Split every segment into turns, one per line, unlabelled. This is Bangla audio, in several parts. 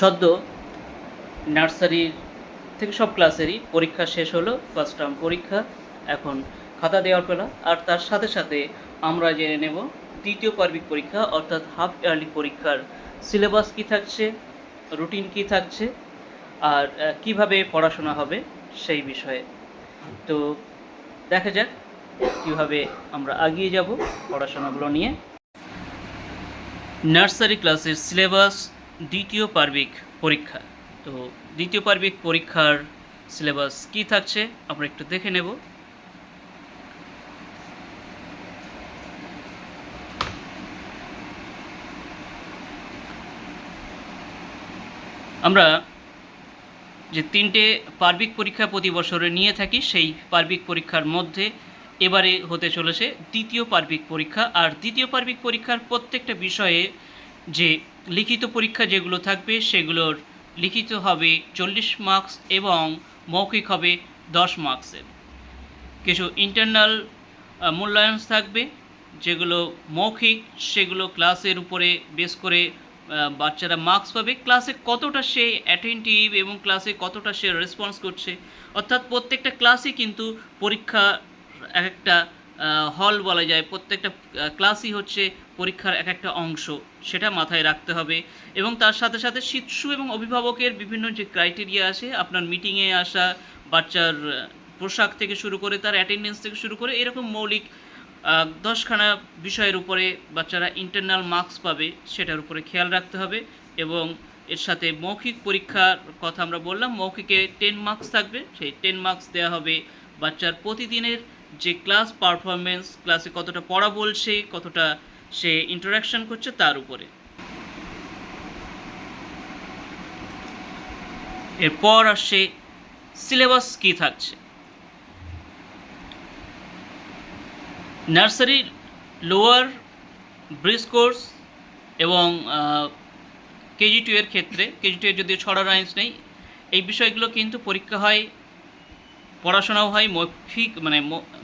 সদ্য নার্সারির থেকে সব ক্লাসেরই পরীক্ষা শেষ হলো ফার্স্ট টার্ম পরীক্ষা, এখন খাতা দেওয়ার পেলা। আর তার সাথে সাথে আমরা জেনে নেব দ্বিতীয় পার্বিক পরীক্ষা, অর্থাৎ হাফ ইয়ারলি পরীক্ষার সিলেবাস কী থাকছে রুটিন কী থাকছে, আর কীভাবে পড়াশোনা হবে সেই বিষয়ে। তো দেখা যাক কীভাবে আমরা এগিয়ে যাব পড়াশোনাগুলো নিয়ে। নার্সারি ক্লাসের সিলেবাস দ্বিতীয় পার্বিক পরীক্ষা। তো দ্বিতীয় পার্বিক পরীক্ষার সিলেবাস কি থাকছে আমরা একটু দেখে নেব। আমরা যে তিনটে পার্বিক পরীক্ষা প্রতি বছরে নিয়ে থাকি, সেই পার্বিক পরীক্ষার মধ্যে এবারে হতে চলেছে দ্বিতীয় পার্বিক পরীক্ষা। আর দ্বিতীয় পার্বিক পরীক্ষার প্রত্যেকটা বিষয়ে যে লিখিত পরীক্ষা যেগুলো থাকবে সেগুলোর লিখিত হবে চল্লিশ মার্কস এবং মৌখিক হবে দশ মার্কসের। কিছু ইন্টারনাল মূল্যায়ন থাকবে, যেগুলো মৌখিক, সেগুলো ক্লাসের উপরে বেস করে বাচ্চারা মার্কস পাবে। ক্লাসে কতটা সে অ্যাটেন্টিভ এবং ক্লাসে কতটা সে রেসপন্স করছে। অর্থাৎ প্রত্যেকটা ক্লাসই কিন্তু পরীক্ষা একটা হল বলা যায়, প্রত্যেকটা ক্লাসই হচ্ছে পরীক্ষার এক একটা অংশ, সেটা মাথায় রাখতে হবে। এবং তার সাথে সাথে শিশু এবং অভিভাবকের বিভিন্ন যে ক্রাইটেরিয়া আছে আপনার মিটিংয়ে আসা, বাচ্চার পোশাক থেকে শুরু করে, তার অ্যাটেন্ডেন্স থেকে শুরু করে, এরকম মৌলিক দশখানা বিষয়ের উপরে বাচ্চারা ইন্টারনাল মার্কস পাবে, সেটার উপরে খেয়াল রাখতে হবে। এবং এর সাথে মৌখিক পরীক্ষার কথা আমরা বললাম, মৌখিকে টেন মার্কস থাকবে, সেই টেন মার্কস দেওয়া হবে বাচ্চার প্রতিদিনের যে ক্লাস পারফরমেন্স ক্লাসে কতটা পড়া বলছে, কতটা সে ইন্টারাকশন করছে তার উপরে। এরপর আসছে সিলেবাস কি থাকছে। নার্সারির লোয়ার ব্রিজ কোর্স এবং কেজি টু এর ক্ষেত্রে কেজি টু এর যদি ছড়া রাইন্স নেই, এই বিষয়গুলো কিন্তু পরীক্ষা হয় পড়াশোনাও হয়, মৌখিক মানে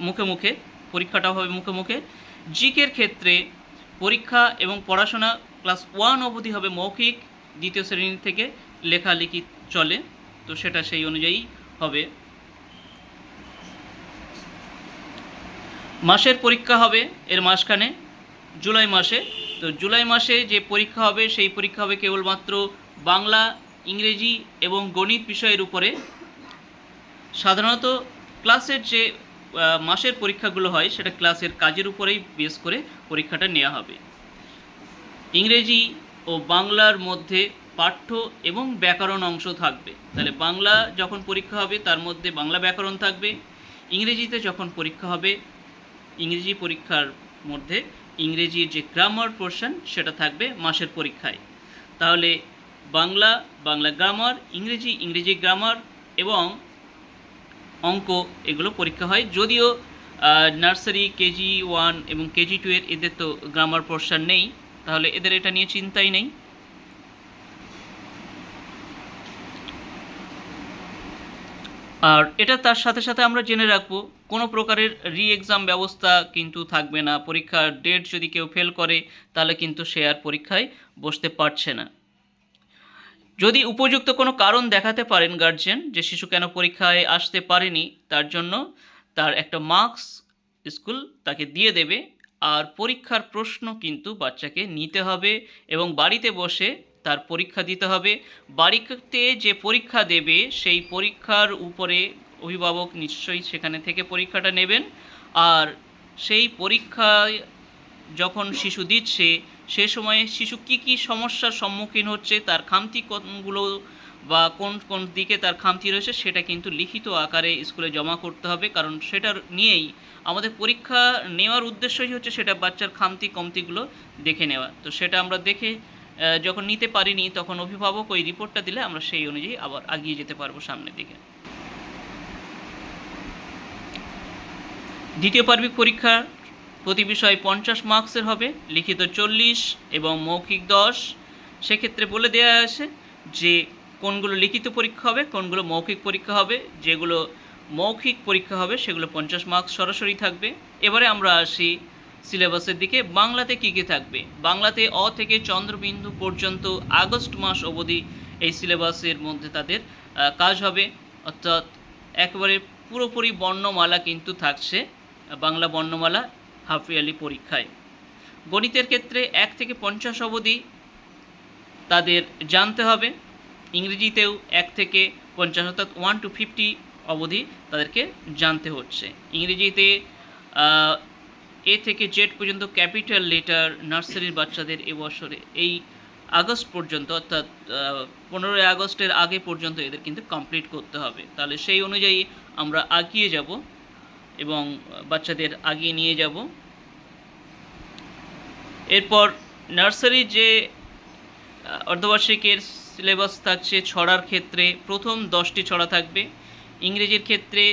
মুখে মুখে, পরীক্ষাটাও হবে মুখে মুখে। জিকের ক্ষেত্রে পরীক্ষা এবং পড়াশোনা ক্লাস ওয়ান অবধি হবে মৌখিক, দ্বিতীয় শ্রেণি থেকে লেখালেখি চলে, তো সেটা সেই অনুযায়ী হবে। মাসের পরীক্ষা হবে এর মাঝখানে, জুলাই মাসে। তো জুলাই মাসে যে পরীক্ষা হবে, সেই পরীক্ষা হবে কেবলমাত্র বাংলা, ইংরেজি এবং গণিত বিষয়ের উপরে। সাধারণত ক্লাসের যে মাসের পরীক্ষাগুলো হয়, সেটা ক্লাসের কাজের উপরেই বেস করে পরীক্ষাটা নেওয়া হবে। ইংরেজি ও বাংলার মধ্যে পাঠ্য এবং ব্যাকরণ অংশ থাকবে। তাহলে বাংলা যখন পরীক্ষা হবে, তার মধ্যে বাংলা ব্যাকরণ থাকবে। ইংরেজিতে যখন পরীক্ষা হবে, ইংরেজি পরীক্ষার মধ্যে ইংরেজির যে গ্রামার পোর্শন সেটা থাকবে মাসের পরীক্ষায়। তাহলে বাংলা বাংলা গ্রামার ইংরেজি ইংরেজি গ্রামার এবং অঙ্ক এগুলো পরীক্ষা হয়। যদিও নার্সারি, কেজি ওয়ান এবং কেজি টু এর এদের তো গ্রামার পোর্শন নেই, তাহলে এদের এটা নিয়ে চিন্তাই নেই। আর এটা তার সাথে সাথে আমরা জেনে রাখব, কোনো প্রকারের রি এক্সাম ব্যবস্থা কিন্তু থাকবে না। পরীক্ষার ডেট যদি কেউ ফেল করে, তাহলে কিন্তু সে আর পরীক্ষায় বসতে পারছে না। যদি উপযুক্ত কোনো কারণ দেখাতে পারেন গার্জেন যে শিশু কেন পরীক্ষায় আসতে পারেনি, তার জন্য তার একটা মার্কস স্কুল তাকে দিয়ে দেবে। আর পরীক্ষার প্রশ্ন কিন্তু বাচ্চাকে নিতে হবে এবং বাড়িতে বসে তার পরীক্ষা দিতে হবে। বাড়িতে যে পরীক্ষা দেবে, সেই পরীক্ষার উপরে অভিভাবক নিশ্চয়ই সেখানে থেকে পরীক্ষাটা নেবেন। আর সেই পরীক্ষায় যখন শিশু দিচ্ছে সে সময়ে শিশু কি কি সমস্যার সম্মুখীন হচ্ছে, তার খামতি কোনগুলো বা কোন কোন দিকে তার খামতি রয়েছে সেটা কিন্তু লিখিত আকারে স্কুলে জমা করতে হবে। কারণ সেটার নিয়েই আমাদের পরীক্ষা নেওয়ার উদ্দেশ্যই হচ্ছে সেটা বাচ্চার খামতি কমতিগুলো দেখে নেওয়া। তো সেটা আমরা দেখে যখন নিতে পারিনি তখন অভিভাবক ওই রিপোর্টটা দিলে আমরা সেই অনুযায়ী আবার এগিয়ে যেতে পারব সামনের দিকে। দ্বিতীয় পার্বিক পরীক্ষা প্রতি বিষয় পঞ্চাশ মার্কসের হবে, লিখিত চল্লিশ এবং মৌখিক দশ। সেক্ষেত্রে বলে দেওয়া আছে যে কোনগুলো লিখিত পরীক্ষা হবে, কোনগুলো মৌখিক পরীক্ষা হবে। যেগুলো মৌখিক পরীক্ষা হবে, সেগুলো পঞ্চাশ মার্কস সরাসরি থাকবে। এবারে আমরা আসি সিলেবাসের দিকে। বাংলাতে কী কী থাকবে? বাংলাতে অ থেকে চন্দ্রবিন্দু পর্যন্ত আগস্ট মাস অবধি এই সিলেবাসের মধ্যে তাদের কাজ হবে। অর্থাৎ একেবারে পুরোপুরি বর্ণমালা কিন্তু থাকছে, বাংলা বর্ণমালা। হাফ ইয়ারলি পরীক্ষায়। গণিতের ক্ষেত্রে এক থেকে পঞ্চাশ অবধি তাদের জানতে হবে। ইংরেজিতেও এক থেকে পঞ্চাশ অর্থাৎ ওয়ান টু ফিফটি অবধি তাদেরকে জানতে হচ্ছে। ইংরেজিতে এ থেকে জেড পর্যন্ত ক্যাপিটাল লেটার নার্সারির বাচ্চাদের এবছরে এই আগস্ট পর্যন্ত অর্থাৎ পনেরোই আগস্টের আগে পর্যন্ত এদের কিন্তু কমপ্লিট করতে হবে। তাহলে সেই অনুযায়ী আমরা আগিয়ে যাব এবং বাচ্চাদের আগিয়ে নিয়ে যাব। এরপর নার্সারির যে অর্ধবার্ষিকের সিলেবাস থাকছে ছড়ার ক্ষেত্রে, প্রথম দশটি ছড়া থাকবে। ইংরেজির ক্ষেত্রে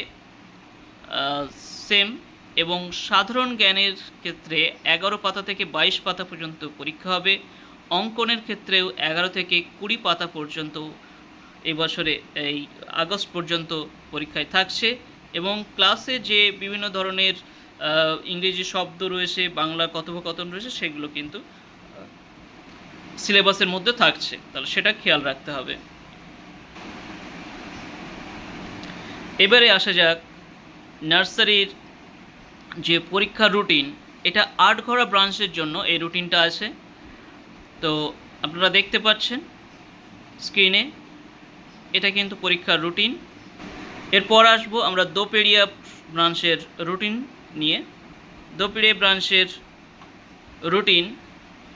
সেম এবং সাধারণ জ্ঞানের ক্ষেত্রে এগারো পাতা থেকে বাইশ পাতা পর্যন্ত পরীক্ষা হবে। অঙ্কনের ক্ষেত্রেও এগারো থেকে কুড়ি পাতা পর্যন্ত এবছরে এই আগস্ট পর্যন্ত পরীক্ষায় থাকছে এবং ক্লাসে যে বিভিন্ন ধরনের ইংরেজি শব্দ রয়েছে, বাংলা কথোপকথন রয়েছে, সেগুলো কিন্তু সিলেবাসের মধ্যে থাকছে। তাহলে সেটা খেয়াল রাখতে হবে। এবারে আসা যাক, নার্সারির যে পরীক্ষার রুটিন, এটা আট ঘোড়া ব্রাঞ্চের জন্য এই রুটিনটা আছে। তো আপনারা দেখতে পাচ্ছেন স্ক্রিনে, এটা কিন্তু পরীক্ষার রুটিন। এরপর আসব আমরা দোপেরিয়া ব্রাঞ্চের রুটিন। নিয়ে দোপেড়িয়া ব্রাঞ্চের রুটিন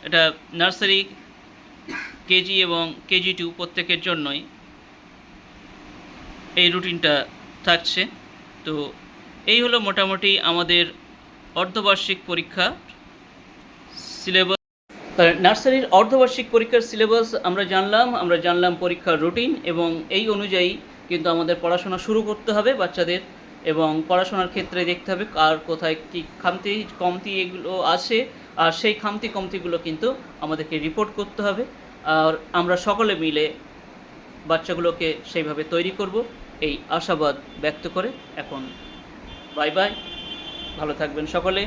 এটা নার্সারি, কেজি এবং কেজি টু প্রত্যেকের জন্যই এই রুটিনটা থাকছে। তো এই হলো মোটামুটি আমাদের অর্ধবার্ষিক পরীক্ষা সিলেবাস। নার্সারির অর্ধবার্ষিক পরীক্ষার সিলেবাস আমরা জানলাম আমরা জানলাম পরীক্ষার রুটিন এবং এই অনুযায়ী কিন্তু আমাদের পড়াশোনা শুরু করতে হবে বাচ্চাদের। এবং পড়াশোনার ক্ষেত্রে দেখতে হবে কার কোথায় কী খামতি কমতি এগুলো আসে, আর সেই খামতি কমতিগুলো কিন্তু আমাদেরকে রিপোর্ট করতে হবে। আর আমরা সকলে মিলে বাচ্চাগুলোকে সেইভাবে তৈরি করব। এই আশাবাদ ব্যক্ত করে এখন বাই বাই ভালো থাকবেন সকলে।